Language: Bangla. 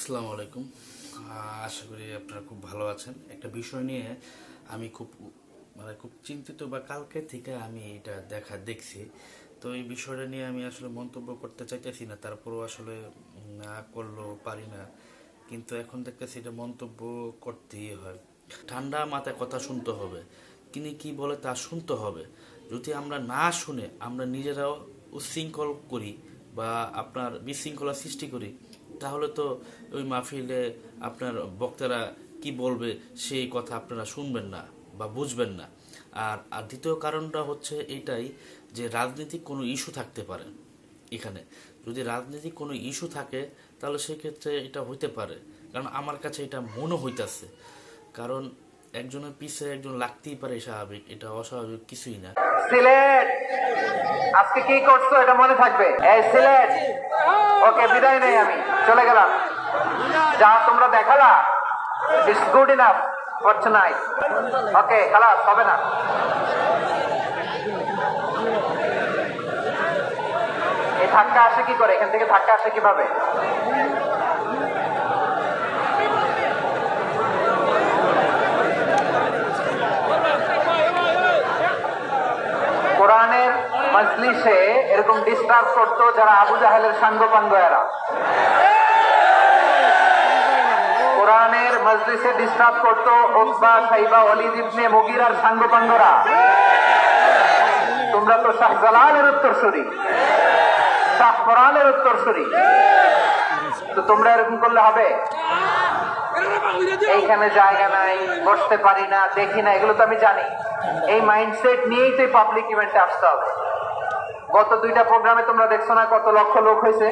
আসসালামু আলাইকুম। আশা করি আপনারা খুব ভালো আছেন। একটা বিষয় নিয়ে আমি খুব মানে খুব চিন্তিত বা কালকে থেকে আমি এটা দেখা, দেখছি। তো এই বিষয়টা নিয়ে আমি আসলে মন্তব্য করতে চাইতেছি না, তারপরেও আসলে না করলেও পারি না। কিন্তু এখন দেখতেছি এটা মন্তব্য করতেই হয়। ঠান্ডা মাথায় কথা শুনতে হবে। তিনি কি বলে তা শুনতে হবে। যদি আমরা না শুনে আমরা নিজেরাও উচ্ছৃঙ্খল করি বা আপনার বিশৃঙ্খলা সৃষ্টি করি তাহলে তো ওই মাহফিলে আপনার বক্তারা কি বলবে সেই কথা আপনারা শুনবেন না বা বুঝবেন না। আর আর দ্বিতীয় কারণটা হচ্ছে এটাই যে রাজনৈতিক কোনো ইস্যু থাকতে পারে এখানে। যদি রাজনৈতিক কোনো ইস্যু থাকে, তাহলে সেক্ষেত্রে এটা হইতে পারে। কারণ আমার কাছে এটা মনে হইতাছে। কারণ একজনের পিছে একজন লাগতেই পারে স্বাভাবিক, এটা অস্বাভাবিক কিছুই না। সিলেট! আজকে কি করছ এটা মনে থাকবে? এই সিলেট! ওকে, বিদায় নেই আমি, চলে গেলাম। যা তোমরা দেখালা it's good enough for tonight okay, খালাস, হবে না। এই ধাক্কা আসে কি করে? এখান থেকে ধাক্কা আসে কীভাবে কোরআনের মজলিসে এরকম ডিস্টার্ব করতো যারা আবু জাহেলের সাঙ্গপাঙ্গয়ারা। কোরআনের মজলিসে ডিস্টার্ব করতো ওকবা, সাইবা অলিদ ইবনে মুগিরার সাঙ্গপাঙ্গরা। তোমরা তো শাহজালালের উত্তরসূরি। শাহ কোরআনের উত্তরসূরি। তো তোমরা এরকম করলে হবে? এইখানে জায়গা নাই, বসতে পারি না, দেখি না, এগুলো তো আমি জানি। এই মাইন্ডসেট নিয়েই তো পাবলিক ইভেন্টে আসতে হবে। গত দুইটা প্রোগ্রামে তোমরা দেখছ না কত লক্ষ লোক হয়েছে।